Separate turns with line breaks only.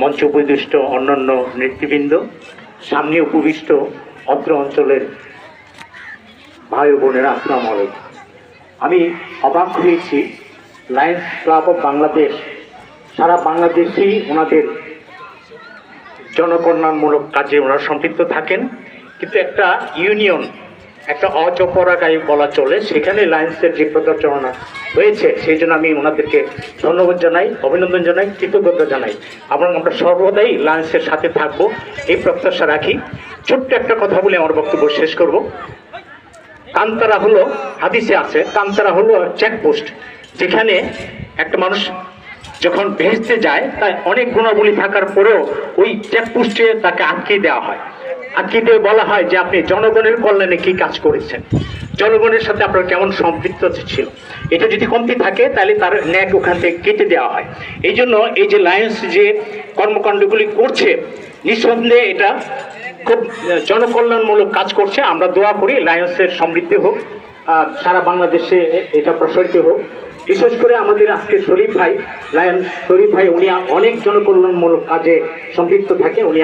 মঞ্চ উপবিষ্ট অন্যান্য নেতৃবৃন্দ, সামনে উপবিষ্ট অত্র অঞ্চলের ভাই বোনেরা, আসসালামু আলাইকুম। আমি অবাক হয়েছি, লায়ন্স ক্লাব অফ বাংলাদেশ, সারা বাংলাদেশেই ওনাদের জনকল্যাণমূলক কাজে ওনারা সম্পৃক্ত থাকেন। কিন্তু একটা ইউনিয়ন একটা অচপরাগায় বলা চলে, সেখানে লায়েন্সের যে প্রচারণা হয়েছে। সেই জন্য আমি ওনাদেরকে ধন্যবাদ জানাই, অভিনন্দন জানাই, কৃতজ্ঞতা জানাই। এবং আমরা সর্বদাই লায়েন্সের সাথে থাকব। এই প্রত্যাশা রাখি। ছোট্ট একটা কথা বলে আমার বক্তব্য শেষ করব। কান্তারা হলো, হাদিসে আছে, কান্তারা হলো চেকপোস্ট যেখানে একটা মানুষ যখন ভেসতে যায়, তাই অনেক গুণাবলী থাকার পরেও ওই চেকপোস্টে তাকে আটকে দেওয়া হয়। আটকে দিয়ে বলা হয় যে আপনি জনগণের কল্যাণে কি কাজ করেছেন? জনগণের সাথে আপনার কেমন সম্পৃক্ত ছিল? এটা যদি কমতি থাকে, তাহলে তার ন্যাক ওখান থেকে কেটে দেওয়া হয়। এই জন্য এই যে লায়েন্স যে কর্মকাণ্ডগুলি করছে, নিঃসন্দেহে এটা খুব জনকল্যাণমূলক কাজ করছে। আমরা দোয়া করি লায়ন্সের সমৃদ্ধি হোক সারা বাংলাদেশে এটা প্রসারিত হোক। বিশেষ করে আমাদের আজকে শরীফ ভাই লায়ন শরীফ ভাই, উনি অনেক জনকল্যাণমূলক কাজে সম্পৃক্ত থাকে। উনি